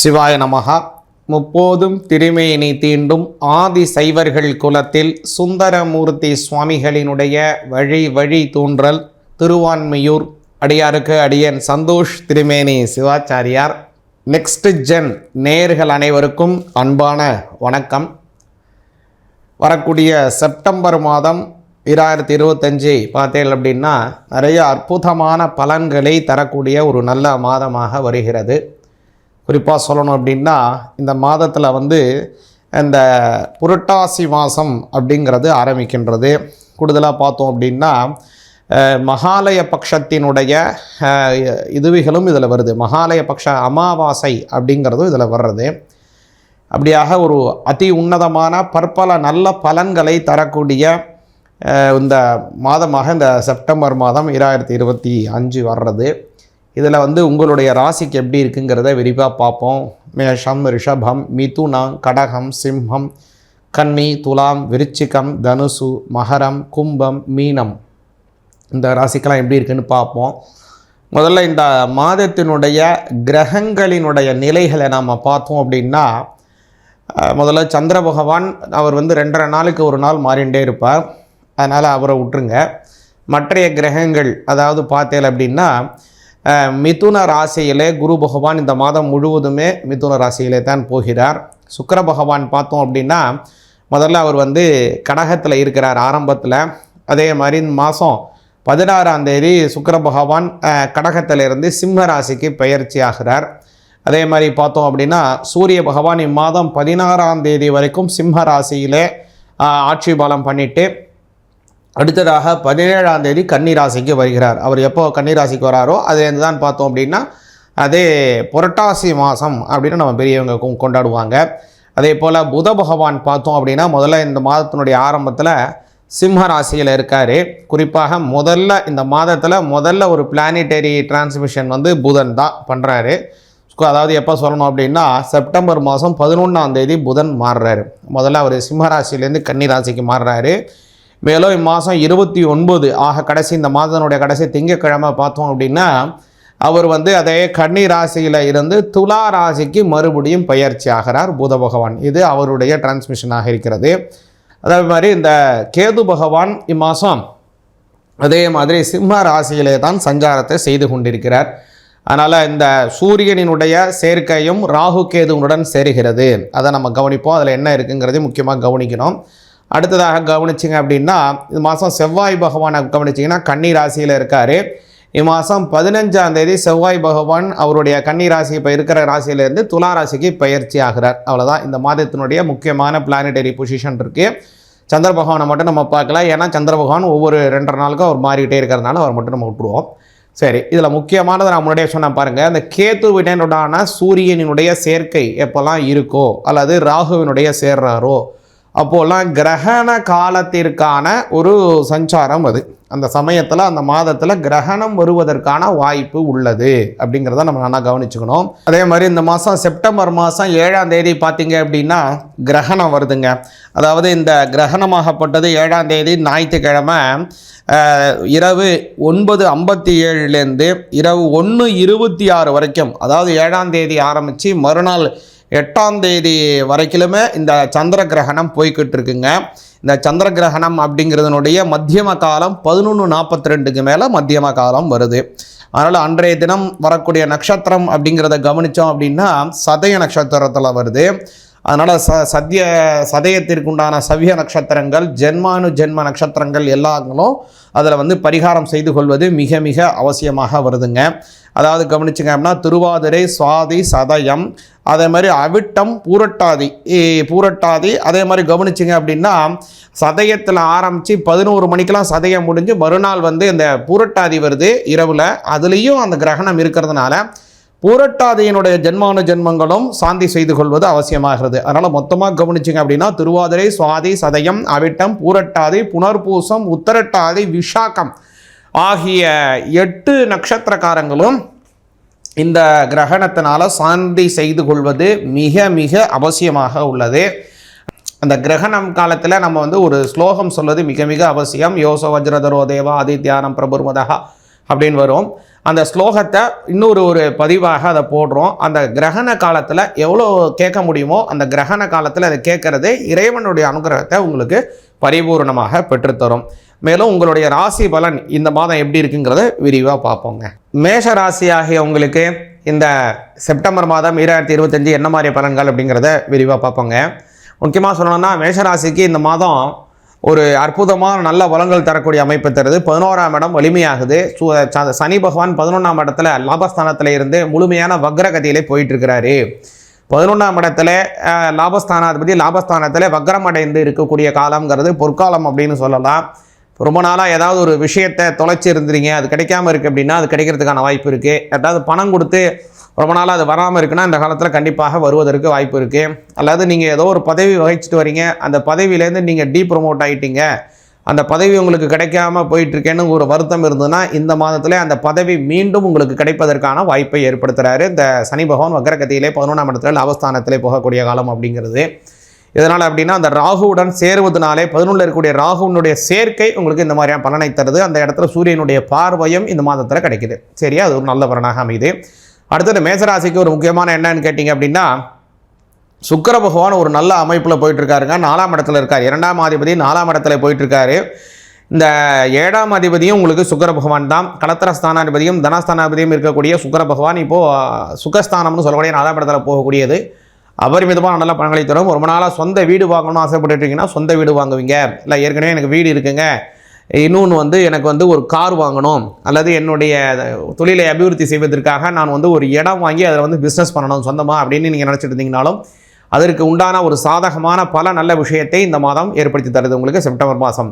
சிவாய நமகா முப்போதும் திருமேனி தீண்டும் ஆதி சைவர்கள் குலத்தில் சுந்தரமூர்த்தி சுவாமிகளினுடைய வழி வழி தூன்றல் திருவான்மையூர். அடியாருக்கு அடியன் சந்தோஷ் திருமேனி சிவாச்சாரியார். நெக்ஸ்ட் ஜென் நேயர்கள் அனைவருக்கும் அன்பான வணக்கம். வரக்கூடிய செப்டம்பர் மாதம் இராயிரத்தி இருபத்தஞ்சி பார்த்தேன் அப்படின்னா நிறைய அற்புதமான பலன்களை தரக்கூடிய ஒரு நல்ல மாதமாக வருகிறது. குறிப்பாக சொல்லணும் அப்படின்னா இந்த மாதத்தில் வந்து இந்த புரட்டாசி மாதம் அப்படிங்கிறது ஆரம்பிக்கின்றது. கூடுதலாக பார்த்தோம் அப்படின்னா மகாலய பட்சத்தினுடைய இதுவிகளும் இதில் வருது. மகாலய பட்ச அமாவாசை அப்படிங்கிறதும் இதில் வர்றது. அப்படியாக ஒரு அதி உன்னதமான பற்பல நல்ல பலன்களை தரக்கூடிய இந்த மாதமாக இந்த செப்டம்பர் மாதம் இராயிரத்தி இருபத்தி அஞ்சு வர்றது. இதில் வந்து உங்களுடைய ராசிக்கு எப்படி இருக்குங்கிறத விரிவாக பார்ப்போம். மேஷம் ரிஷபம் மிதுனம் கடகம் சிம்ஹம் கன்னி துலாம் விருச்சிகம் தனுசு மகரம் கும்பம் மீனம். இந்த ராசிக்கெல்லாம் எப்படி இருக்குன்னு பார்ப்போம். முதல்ல இந்த மாதத்தினுடைய கிரகங்களினுடைய நிலைகளை நாம் பார்த்தோம் அப்படின்னா முதல்ல சந்திர பகவான் அவர் வந்து ரெண்டரை நாளுக்கு ஒரு நாள் மாறிண்டே இருப்பார். அதனால் அவரை விட்டுருங்க. மற்றைய கிரகங்கள் அதாவது பார்த்தேன் அப்படின்னா மிதுன ராசியிலே குரு பகவான் இந்த மாதம் முழுவதுமே மிதுன ராசியிலே தான் போகிறார். சுக்கர பகவான் பார்த்தோம் அப்படின்னா முதல்ல அவர் வந்து கடகத்தில் இருக்கிறார் ஆரம்பத்தில். அதே மாதிரி இந்த மாதம் பதினாறாம் தேதி சுக்கர பகவான் கடகத்திலிருந்து சிம்ம ராசிக்கு பயிற்சி ஆகிறார். அதே மாதிரி பார்த்தோம் அப்படின்னா சூரிய பகவான் இம்மாதம் பதினாறாம் தேதி வரைக்கும் சிம்ம ராசியிலே ஆட்சி பலம் பண்ணிவிட்டு அடுத்ததாக பதினேழாம் தேதி கன்னிராசிக்கு வருகிறார். அவர் எப்போ கன்னிராசிக்கு வராரோ அதுலேருந்து தான் பார்த்தோம் அப்படின்னா அதே புரட்டாசி மாதம் அப்படின்னு நம்ம பெரியவங்க கொண்டாடுவாங்க. அதே போல் புத பகவான் பார்த்தோம் அப்படின்னா முதல்ல இந்த மாதத்தினுடைய ஆரம்பத்தில் சிம்ம ராசியில் இருக்கார். குறிப்பாக முதல்ல இந்த மாதத்தில் முதல்ல ஒரு பிளானிட்டரி டிரான்ஸ்மிஷன் வந்து புதன் தான் பண்ணுறாரு அதாவது எப்போ சொல்லணும் அப்படின்னா செப்டம்பர் மாதம் பதினொன்றாம் தேதி புதன் மாறுறாரு. முதல்ல அவர் சிம்ம ராசியிலேருந்து கன்னி ராசிக்கு மாறுறாரு. மேலும் இம்மாதம் இருபத்தி ஒன்பது ஆக கடைசி இந்த மாதனுடைய கடைசி திங்கட்கிழமை பார்த்தோம் அப்படின்னா அவர் வந்து அதே கன்னி ராசியில் இருந்து துலா ராசிக்கு மறுபடியும் பயிற்சி ஆகிறார் புத பகவான். இது அவருடைய டிரான்ஸ்மிஷனாக இருக்கிறது. அதே மாதிரி இந்த கேது பகவான் இம்மாதம் அதே மாதிரி சிம்ம ராசியிலே தான் சஞ்சாரத்தை செய்து கொண்டிருக்கிறார். அதனால் இந்த சூரியனினுடைய சேர்க்கையும் ராகு கேதுவுடன் சேருகிறது. அதை நம்ம கவனிப்போம். அதில் என்ன இருக்குங்கிறதையும் முக்கியமாக கவனிக்கணும். அடுத்ததாக கவனிச்சிங்க அப்படின்னா இந்த மாதம் செவ்வாய் பகவானை கவனிச்சிங்கன்னா கன்னி ராசியில் இருக்கார். இம்மாதம் பதினஞ்சாம் தேதி செவ்வாய் பகவான் அவருடைய கன்னி ராசி இப்போ இருக்கிற ராசியிலேருந்து துலா ராசிக்கு பயிற்சி ஆகிறார். அவ்வளோதான் இந்த மாதத்தினுடைய முக்கியமான பிளானட்டரி பொசிஷன் இருக்குது சந்திர பகவானை மட்டும் நம்ம பார்க்கலாம். ஏன்னா சந்திர பகவான் ஒவ்வொரு ரெண்டரை நாளுக்கும் அவர் மாறிக்கிட்டே இருக்கிறதுனால அவர் மட்டும் நம்ம விட்டுருவோம். சரி இதில் முக்கியமானதை நான் முன்னாடியே சொன்ன பாருங்கள் அந்த கேத்துவினுடான சூரியனினுடைய சேர்க்கை எப்போல்லாம் இருக்கோ அல்லது ராகுவினுடைய சேர்றாரோ அப்போல்லாம் கிரகண காலத்திற்கான ஒரு சஞ்சாரம் அது. அந்த சமயத்தில் அந்த மாதத்தில் கிரகணம் வருவதற்கான வாய்ப்பு உள்ளது அப்படிங்கிறத நம்ம நல்லா கவனிச்சுக்கணும். அதே மாதிரி இந்த மாதம் செப்டம்பர் மாதம் ஏழாம் தேதி பார்த்தீங்க அப்படின்னா கிரகணம் வருதுங்க. அதாவது இந்த கிரகணமாகப்பட்டது ஏழாம் தேதி ஞாயிற்றுக்கிழமை இரவு ஒன்பது ஐம்பத்தி ஏழுலேருந்து இரவு ஒன்று இருபத்தி ஆறு வரைக்கும் அதாவது ஏழாம் தேதி ஆரம்பித்து மறுநாள் எட்டாம் தேதி வரைக்கிலுமே இந்த சந்திர கிரகணம் போய்கிட்டு இருக்குங்க. இந்த சந்திர கிரகணம் அப்படிங்கிறதுனுடைய மத்தியம காலம் பதினொன்று நாற்பத்தி ரெண்டுக்கு மேலே மத்தியம காலம் வருது. அதனால் அன்றைய தினம் வரக்கூடிய நட்சத்திரம் அப்படிங்கிறத கவனித்தோம் அப்படின்னா சதய நட்சத்திரத்தில் வருது. அதனால் ச சத்ய சதயத்திற்குண்டான சவிய நட்சத்திரங்கள் ஜென்மானு ஜென்ம நட்சத்திரங்கள் எல்லாங்களும் அதில் வந்து பரிகாரம் செய்து கொள்வது மிக மிக அவசியமாக வருதுங்க. அதாவது கவனிச்சுங்க அப்படின்னா திருவாதிரை சுவாதி சதயம் அதே மாதிரி அவிட்டம் பூரட்டாதி பூரட்டாதி அதே மாதிரி கவனிச்சிங்க அப்படின்னா சதயத்தில் ஆரம்பித்து பதினோரு மணிக்கெலாம் சதயம் முடிஞ்சு மறுநாள் வந்து இந்த பூரட்டாதி வருது இரவில். அதுலேயும் அந்த கிரகணம் இருக்கிறதுனால பூரட்டாதியினுடைய ஜென்மானு ஜென்மங்களும் சாந்தி செய்து கொள்வது அவசியமாகிறது. அதனால் மொத்தமாக கவனிச்சிங்க அப்படின்னா திருவாதிரை சுவாதி சதயம் அவிட்டம் பூரட்டாதி புனர்பூசம் உத்தரட்டாதி விஷாக்கம் ஆகிய எட்டு நட்சத்திரக்காரங்களும் இந்த கிரகணத்தினால சாந்தி செய்து கொள்வது மிக மிக அவசியமாக உள்ளது. அந்த கிரகணம் காலத்தில் நம்ம வந்து ஒரு ஸ்லோகம் சொல்வது மிக மிக அவசியம். யோசோ வஜ்ரதரோ தேவா ஆதித்யானம் பிரபுர்மதா அப்படின்னு வரும். அந்த ஸ்லோகத்தை இன்னொரு ஒரு பதிவாக அதை போடுறோம். அந்த கிரகண காலத்தில் எவ்வளோ கேட்க முடியுமோ அந்த கிரகண காலத்தில் அதை கேட்குறது இறைவனுடைய அனுகிரகத்தை உங்களுக்கு பரிபூர்ணமாக பெற்றுத்தரும். மேலும் உங்களுடைய ராசி பலன் இந்த மாதம் எப்படி இருக்குங்கிறத விரிவாக பார்ப்போங்க. மேஷ ராசி ஆகிய உங்களுக்கு இந்த செப்டம்பர் மாதம் ஈராயிரத்தி இருபத்தஞ்சி என்ன மாதிரி பலன்கள் அப்படிங்கிறத விரிவாக பார்ப்போங்க. முக்கியமாக சொல்லணும்னா மேஷராசிக்கு இந்த மாதம் ஒரு அற்புதமான நல்ல வளங்கள் தரக்கூடிய அமைப்பு தருது. பதினோராம் இடம் வலிமையாகுது. சனி பகவான் பதினொன்றாம் இடத்துல லாபஸ்தானத்தில் இருந்து முழுமையான வக்ரகதியிலே போயிட்டு இருக்கிறாரு பதினொன்றாம் இடத்துல லாபஸ்தானாதிபதி லாபஸ்தானத்தில் வக்ரம் அடைந்து இருக்கக்கூடிய காலம்ங்கிறது பொற்காலம் அப்படின்னு சொல்லலாம். ரொம்ப நாளாக ஏதாவது ஒரு விஷயத்தை தொலைச்சி இருந்துறீங்க அது கிடைக்காம இருக்குது அப்படின்னா அது கிடைக்கிறதுக்கான வாய்ப்பு இருக்குது ஏதாவது பணம் கொடுத்து ரொம்ப நாளாக அது வராமல் இருக்குன்னா இந்த காலத்தில் கண்டிப்பாக வருவதற்கு வாய்ப்பு இருக்குது அல்லது நீங்கள் ஏதோ ஒரு பதவி வகிச்சிட்டு வரீங்க. அந்த பதவியிலேருந்து நீங்கள் டீ ப்ரொமோட் ஆகிட்டீங்க அந்த பதவி உங்களுக்கு கிடைக்காம போயிட்டுருக்கேன்னு ஒரு வருத்தம் இருந்ததுன்னா இந்த மாதத்தில் அந்த பதவி மீண்டும் உங்களுக்கு கிடைப்பதற்கான வாய்ப்பை ஏற்படுத்துகிறாரு இந்த சனி பகவான் வக்கரகத்தியிலே பதினொன்றாம் இடத்துல லாபஸ்தானத்திலே போகக்கூடிய காலம் அப்படிங்கிறது. இதனால் அப்படின்னா அந்த ராகுவுடன் சேருவதனாலே பதினொன்றில் இருக்கக்கூடிய ராகுவினுடைய சேர்க்கை உங்களுக்கு இந்த மாதிரியான பலனை தருது. அந்த இடத்துல சூரியனுடைய பார்வையும் இந்த மாதத்தில் கிடைக்குது. சரியா? அது ஒரு நல்ல பலனாக அமையுது. அடுத்தது மேசராசிக்கு ஒரு முக்கியமான என்னன்னு கேட்டிங்க அப்படின்னா சுக்கர பகவான் ஒரு நல்ல அமைப்பில் போயிட்டுருக்காருங்க. நாலாம் இடத்துல இருக்கார். இரண்டாம் அதிபதி நாலாம் இடத்துல போயிட்டுருக்காரு. இந்த ஏழாம் அதிபதியும் உங்களுக்கு சுக்கர பகவான் தான். கலத்திர ஸ்தானாதிபதியும் தனஸ்தானாதிபதியும் இருக்கக்கூடிய சுக்கர பகவான் இப்போது சுகஸ்தானம்னு சொல்லக்கூடிய நாலாம் இடத்துல போகக்கூடியது. அபரிமிதமான நல்ல பணங்களை தரும். ரொம்ப நாளாக சொந்த வீடு வாங்கணும்னு ஆசைப்பட்டுருக்கீங்கன்னா சொந்த வீடு வாங்குவீங்க. இல்லை ஏற்கனவே எனக்கு வீடு இருக்குங்க. இன்னொன்று வந்து எனக்கு வந்து ஒரு கார் வாங்கணும் அல்லது என்னுடைய தொழிலை அபிவிருத்தி செய்வதற்காக நான் வந்து ஒரு இடம் வாங்கி அதில் வந்து பிஸ்னஸ் பண்ணணும் சொந்தமாக அப்படின்னு நீங்கள் நினச்சிட்டு இருந்தீங்கனாலும் அதற்கு உண்டான ஒரு சாதகமான பல நல்ல விஷயத்தை இந்த மாதம் ஏற்படுத்தி தருது உங்களுக்கு செப்டம்பர் மாதம்.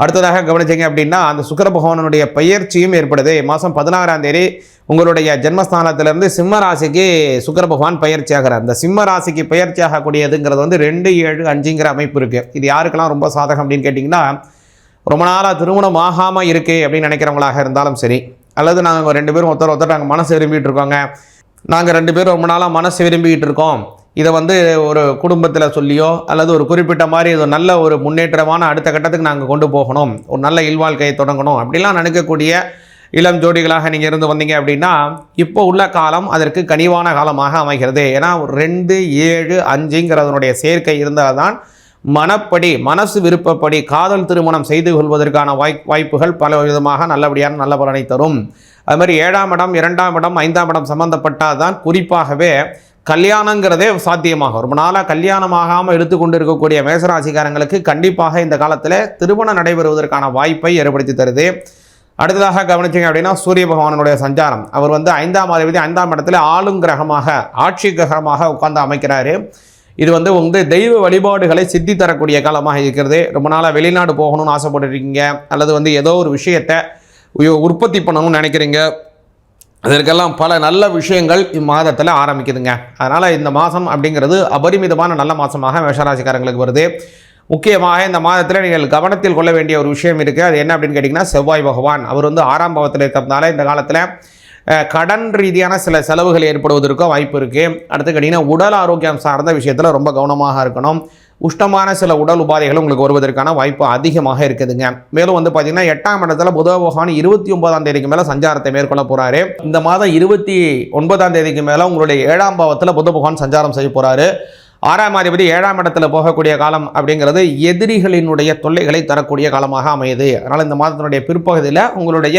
அடுத்ததாக கவனிச்சிங்க அப்படின்னா அந்த சுக்கர பகவானுடைய பயிற்சியும் ஏற்படுது. மாதம் பதினாறாம் தேதி உங்களுடைய ஜென்மஸ்தானத்திலிருந்து சிம்ம ராசிக்கு சுக்கர பகவான் பயிற்சி ஆகிறார். இந்த சிம்ம ராசிக்கு பயிற்சி ஆகக்கூடியதுங்கிறது வந்து ரெண்டு ஏழு அஞ்சுங்கிற அமைப்பு இருக்குது இது யாருக்கெல்லாம் ரொம்ப சாதகம் அப்படின்னு கேட்டிங்கன்னா ரொம்ப நாளாக திருமணம் ஆகாமல் இருக்குது அப்படின்னு நினைக்கிறவங்களாக இருந்தாலும் சரி அல்லது நாங்கள் ரெண்டு பேரும் ஒருத்தர் ஒருத்தர் நாங்கள் மனசு விரும்பிட்டு இருக்கோங்க. நாங்கள் ரெண்டு பேரும் ரொம்ப நாளாக மனசு விரும்பிக்கிட்டு இருக்கோம். இதை வந்து ஒரு குடும்பத்தில் சொல்லியோ அல்லது ஒரு குறிப்பிட்ட மாதிரி இது ஒரு நல்ல ஒரு முன்னேற்றமான அடுத்த கட்டத்துக்கு நாங்கள் கொண்டு போகணும். ஒரு நல்ல இல்வாழ்க்கையை தொடங்கணும். அப்படிலாம் நினைக்கக்கூடிய இளம் ஜோடிகளாக நீங்கள் இருந்து வந்தீங்க அப்படின்னா இப்போ உள்ள காலம் அதற்கு கனிவான காலமாக அமைகிறது. ஏன்னா ரெண்டு ஏழு அஞ்சுங்கிறதனுடைய சேர்க்கை இருந்தால் தான் மனப்படி மனசு விருப்பப்படி காதல் திருமணம் செய்து கொள்வதற்கான வாய் வாய்ப்புகள் பல விதமாக நல்லபடியான நல்ல பலனை தரும். அது மாதிரி ஏழாம் இடம் இரண்டாம் இடம் ஐந்தாம் இடம் சம்மந்தப்பட்டால் தான் குறிப்பாகவே கல்யாணங்கிறதே சாத்தியமாகும். ரொம்ப நாளாக கல்யாணமாகாமல் எடுத்துக்கொண்டு இருக்கக்கூடிய மேசராசிக்காரங்களுக்கு கண்டிப்பாக இந்த காலத்தில் திருமணம் நடைபெறுவதற்கான வாய்ப்பை ஏற்படுத்தி தருது. அடுத்ததாக கவனிச்சிங்க அப்படின்னா சூரிய பகவானுடைய சஞ்சாரம். அவர் வந்து ஐந்தாம் அதிபதி ஐந்தாம் இடத்துல ஆளும் கிரகமாக ஆட்சி கிரகமாக உட்கார்ந்து அமைக்கிறாரு. இது வந்து வந்து தெய்வ வழிபாடுகளை சித்தி தரக்கூடிய காலமாக இருக்கிறது. ரொம்ப நாளாக வெளிநாடு போகணும்னு ஆசைப்பட்டுருக்கீங்க. அல்லது வந்து ஏதோ ஒரு விஷயத்தை உற்பத்தி பண்ணணும்னு நினைக்கிறீங்க. அதற்கெல்லாம் பல நல்ல விஷயங்கள் இம்மாதத்தில் ஆரம்பிக்குதுங்க. அதனால் இந்த மாதம் அப்படிங்கிறது அபரிமிதமான நல்ல மாதமாக மேஷராசிக்காரங்களுக்கு வருது. முக்கியமாக இந்த மாதத்தில் நீங்கள் கவனத்தில் கொள்ள வேண்டிய ஒரு விஷயம் இருக்குது அது என்ன அப்படின்னு கேட்டிங்கன்னா செவ்வாய் பகவான். அவர் வந்து ஆறாம் பாவத்தில் இருக்கிறதுனால இந்த காலத்தில் கடன் ரீதியான சில செலவுகள் ஏற்படுவதற்கும் வாய்ப்பு இருக்குது அடுத்து கேட்டிங்கன்னா உடல் ஆரோக்கியம் சார்ந்த விஷயத்தில் ரொம்ப கவனமாக இருக்கணும். உஷ்டமான சில உடல் உபாதைகள் உங்களுக்கு வருவதற்கான வாய்ப்பு அதிகமாக இருக்குதுங்க. மேலும் வந்து பார்த்தீங்கன்னா எட்டாம் இடத்துல புத பகவான் இருபத்தி ஒன்பதாம் தேதிக்கு மேலே சஞ்சாரத்தை மேற்கொள்ள போகிறாரு இந்த மாதம் இருபத்தி ஒன்பதாம் தேதிக்கு மேலே உங்களுடைய ஏழாம் பாவத்தில் புத பகவான் சஞ்சாரம் செய்ய போகிறாரு ஆறாம் அதிபதி ஏழாம் இடத்துல போகக்கூடிய காலம் அப்படிங்கிறது எதிரிகளினுடைய தொல்லைகளை தரக்கூடிய காலமாக அமையுது. அதனால் இந்த மாதத்தினுடைய பிற்பகுதியில் உங்களுடைய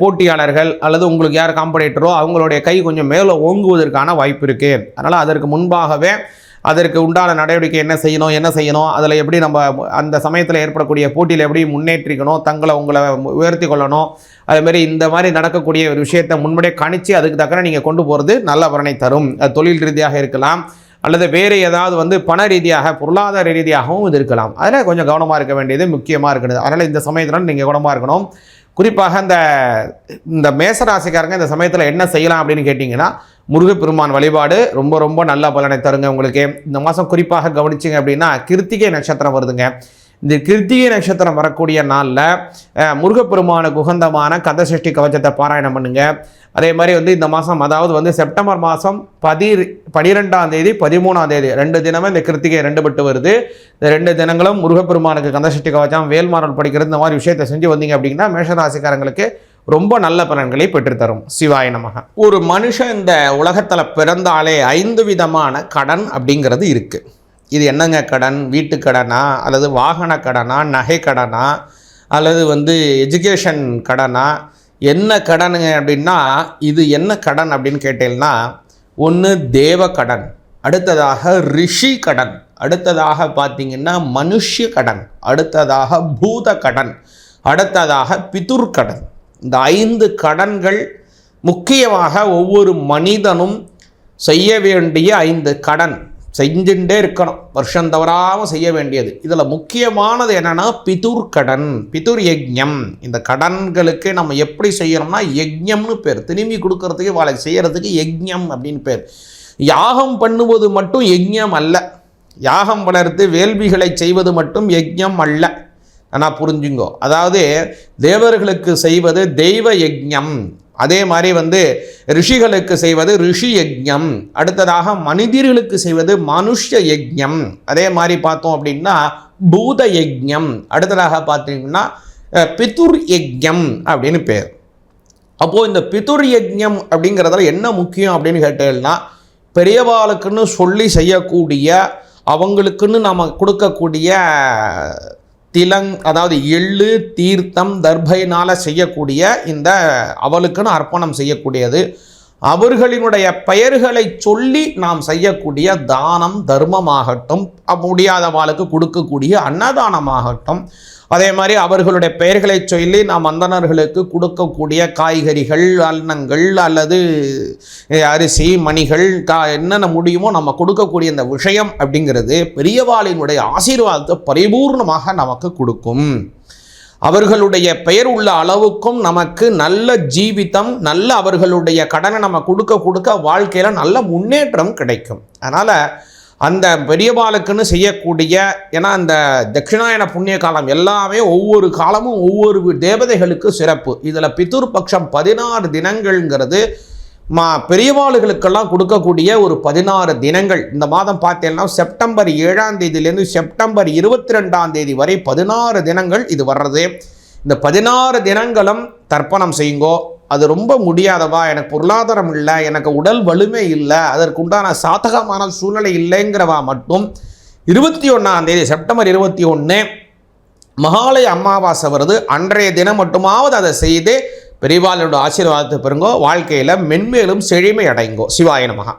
போட்டியாளர்கள் அல்லது உங்களுக்கு யார் காம்படேட்டரோ அவங்களுடைய கை கொஞ்சம் மேலே ஓங்குவதற்கான வாய்ப்பு இருக்குது அதனால் அதற்கு முன்பாகவே அதற்கு உண்டான நடவடிக்கை என்ன செய்யணும் என்ன செய்யணும் அதில் எப்படி நம்ம அந்த சமயத்தில் ஏற்படக்கூடிய போட்டியில் எப்படி முன்னேற்றிக்கணும் தங்களை உங்களை உயர்த்தி கொள்ளணும் அதேமாரி இந்த மாதிரி நடக்கக்கூடிய ஒரு விஷயத்தை முன்படியே கணித்து அதுக்கு தக்கன நீங்கள் கொண்டு போகிறது நல்ல பலனை தரும். அது தொழில் ரீதியாக இருக்கலாம் அல்லது வேறு ஏதாவது வந்து பண ரீதியாக பொருளாதார ரீதியாகவும் இது இருக்கலாம். அதில் கொஞ்சம் கவனமாக இருக்க வேண்டியது முக்கியமாக இருக்கிறது. அதனால் இந்த சமயத்தில் நீங்கள் கவனமாக இருக்கணும். குறிப்பாக இந்த இந்த மேசராசிக்காரங்க இந்த சமயத்தில் என்ன செய்யலாம் அப்படின்னு கேட்டிங்கன்னா முருகப்பெருமான் வழிபாடு ரொம்ப ரொம்ப நல்ல பலனை தருங்க உங்களுக்கு. இந்த மாதம் குறிப்பாக கவனிச்சிங்க அப்படின்னா கிருத்திகை நட்சத்திரம் வருதுங்க. இந்த கிருத்திகை நட்சத்திரம் வரக்கூடிய நாளில் முருகப்பெருமானுக்கு உகந்தமான கந்தசஷ்டி கவச்சத்தை பாராயணம் பண்ணுங்க. அதே மாதிரி வந்து இந்த மாதம் அதாவது வந்து செப்டம்பர் மாதம் பதி பனிரெண்டாம் தேதி பதிமூணாம் தேதி ரெண்டு தினமும் இந்த கிருத்திகை ரெண்டு பட்டு வருது. இந்த ரெண்டு தினங்களும் முருகப்பெருமானுக்கு கந்தசஷ்டி கவச்சம் வேல்மாறல் படிக்கிறது இந்த மாதிரி விஷயத்தை செஞ்சு வந்தீங்க அப்படின்னா மேஷராசிக்காரங்களுக்கு ரொம்ப நல்ல பலன்களை பெற்றுத்தரும். சிவாய நமக. ஒரு மனுஷன் இந்த உலகத்தில் பிறந்தாலே ஐந்து விதமான கடன் அப்படிங்கிறது இருக்குது இது என்னங்க கடன்? வீட்டு கடனா? அல்லது வாகன கடனா? நகை கடனா? அல்லது வந்து எஜுகேஷன் கடனா? என்ன கடனுங்க அப்படின்னா இது என்ன கடன் அப்படின்னு கேட்டீங்கன்னா ஒன்று தேவ கடன் அடுத்ததாக ரிஷி கடன் அடுத்ததாக பார்த்தீங்கன்னா மனுஷ கடன் அடுத்ததாக பூத கடன் அடுத்ததாக பிதுர் கடன். இந்த ஐந்து கடன்கள் முக்கியமாக ஒவ்வொரு மனிதனும் செய்ய வேண்டிய ஐந்து கடன். செஞ்சுட்டே இருக்கணும். வருஷம் தவறாமல் செய்ய வேண்டியது. இதில் முக்கியமானது என்னென்னா பிதுர் கடன் பிதுர் யஜ்யம். இந்த கடன்களுக்கு நம்ம எப்படி செய்யணும்னா யஜ்யம்னு பேர். திரும்பி கொடுக்கறதுக்கு வாழை செய்கிறதுக்கு யஜ்யம் அப்படின்னு பேர். யாகம் பண்ணுவது மட்டும் யஜ்யம் அல்ல. யாகம் வளர்த்து வேள்விகளை செய்வது மட்டும் யஜ்யம் அல்ல. ஆனால் புரிஞ்சுங்கோ. அதாவது தேவர்களுக்கு செய்வது தெய்வ யஜ்யம். அதே மாதிரி வந்து ரிஷிகளுக்கு செய்வது ரிஷி யஜ்யம். அடுத்ததாக மனிதர்களுக்கு செய்வது மனுஷ யஜ்யம். அதே மாதிரி பார்த்தோம் அப்படின்னா பூத யஜ்யம். அடுத்ததாக பார்த்தீங்கன்னா பித்துர் பிதுர் அப்படின்னு பேர். அப்போது இந்த பித்துர் யஜ்யம் அப்படிங்கிறதுல என்ன முக்கியம் அப்படின்னு கேட்டீங்கன்னா பெரியவாளுக்குன்னு சொல்லி செய்யக்கூடிய அவங்களுக்குன்னு நம்ம கொடுக்கக்கூடிய திலங் அதாவது எள்ளு தீர்த்தம் தர்பையினால் செய்யக்கூடிய இந்த அவளுக்குன்னு அர்ப்பணம் செய்யக்கூடியது. அவர்களினுடைய பெயர்களை சொல்லி நாம் செய்யக்கூடிய தானம் தர்மமாகட்டும் முடியாதவாளுக்கு கொடுக்கக்கூடிய அன்னதானமாகட்டும். அதே மாதிரி அவர்களுடைய பெயர்களை சொல்லி நாம் அந்தணர்களுக்கு கொடுக்கக்கூடிய காய்கறிகள் அன்னங்கள் அல்லது அரிசி மணிகள் கா என்னென்ன முடியுமோ நம்ம கொடுக்கக்கூடிய இந்த விஷயம் அப்படிங்கிறது பெரியவாளினுடைய ஆசீர்வாதத்தை பரிபூர்ணமாக நமக்கு கொடுக்கும். அவர்களுடைய பெயர் உள்ள அளவுக்கும் நமக்கு நல்ல ஜீவிதம் நல்ல அவர்களுடைய கடனை நம்ம கொடுக்க கொடுக்க வாழ்க்கையில் நல்ல முன்னேற்றம் கிடைக்கும். அதனால் அந்த பெரியபாலுக்குன்னு செய்யக்கூடிய ஏன்னா அந்த தட்சிணாயன புண்ணிய காலம் எல்லாமே ஒவ்வொரு காலமும் ஒவ்வொரு தேவதைகளுக்கு சிறப்பு. இதில் பிதுர் பட்சம் பதினாறு தினங்கள்ங்கிறது மா பெரியவாளுகளுக்கெல்லாம் கொடுக்கக்கூடிய ஒரு பதினாறு தினங்கள். இந்த மாதம் பார்த்தீங்கன்னா செப்டம்பர் ஏழாம் தேதியிலேருந்து செப்டம்பர் இருபத்தி ரெண்டாம் தேதி வரை பதினாறு தினங்கள் இது வர்றது. இந்த பதினாறு தினங்களும் தர்ப்பணம் செய்யுங்கோ. அது ரொம்ப முடியாதவா? எனக்கு பொருளாதாரம் இல்லை எனக்கு உடல் வலிமை இல்லை அதற்குண்டான சாதகமான சூழ்நிலை இல்லைங்கிறவா மட்டும். இருபத்தி ஒன்றாம் தேதி செப்டம்பர் இருபத்தி ஒன்று மகாலய அமாவாசை வருது. அன்றைய தினம் மட்டுமாவது அதை செய்து பெரியவாளனோட ஆசீர்வாதத்தை பெறுங்கோ வாழ்க்கையில் மென்மேலும் செழுமை அடைங்கோ சிவாய நமகா